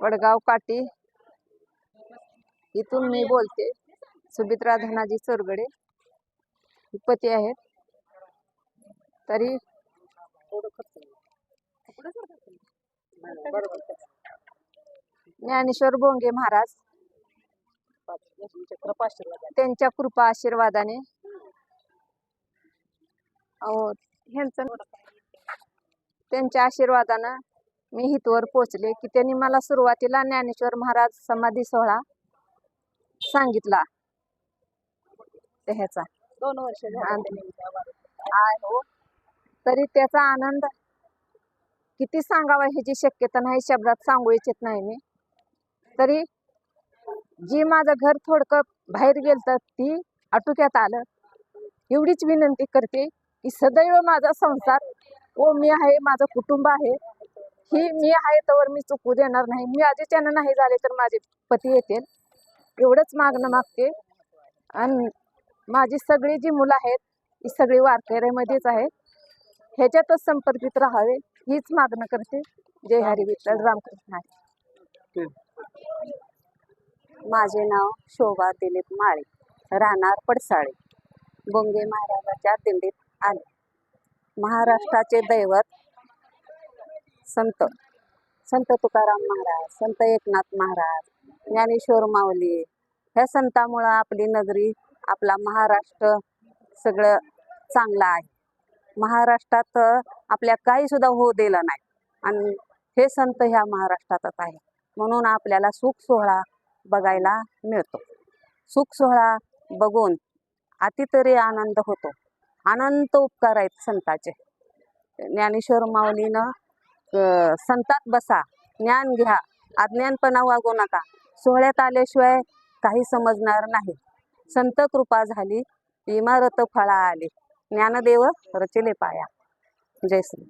वडगाव काटी. इथून मी बोलते. सुमित्रा धनाजी चोरगडे पती आहेत. तरी ज्ञानेश्वर बोंगे महाराज. त्यांच्या कृपा आशीर्वादाने. अहो, त्यांच्या आशीर्वादानं मी इथवर पोचले की त्यांनी मला सुरुवातीला ज्ञानेश्वर महाराज समाधी सोहळा सांगितला. ह्याचा दोन वर्ष हो. तरी त्याचा आनंद किती सांगावा ह्याची शक्यता नाही शब्दात सांगू इच्छित नाही मी. तरी जी माझं घर थोडकं बाहेर गेलं ती आटोक्यात आलं. एवढीच विनंती करते की सदैव माझा संसार व मी आहे माझं कुटुंब आहे. ही मी आहे तर मी चुकू देणार नाही. मी आधीच्यानं नाही झाले तर माझे पती येतील. एवढंच मागणं मागते. आणि माझी सगळी जी मुलं आहेत ही सगळी वारकऱ्यामध्येच आहेत. ह्याच्यातच संपर्कित राहावे हीच मागणं करते. जय हरी विठ्ठल रामकृष्ण. हरी. माझे नाव शोभा दिलीप माळे राहणार पडसाळे बोंगे महाराजाच्या दिंडीत आले. महाराष्ट्राचे दैवत संत संत तुकाराम महाराज संत एकनाथ महाराज ज्ञानेश्वर माऊली ह्या संतामुळं आपली नगरी आपला महाराष्ट्र सगळं चांगलं आहे. महाराष्ट्रात आपल्या काही सुद्धा होऊ दिलं नाही. आणि हे संत ह्या महाराष्ट्रातच आहे. म्हणून आपल्याला सुख सोहळा बघायला मिळतो. सुख सोहळा बघून अतितरी आनंद होतो. अनंत उपकार आहेत संताचे. ज्ञानेश्वर माऊलीनं संतात बसा ज्ञान घ्या अज्ञानपणा वागू नका. सोहळ्यात आल्याशिवाय काही समजणार नाही. संत कृपा झाली इमारत फळा आली. ज्ञानदेव रचिले पाया. जय श्री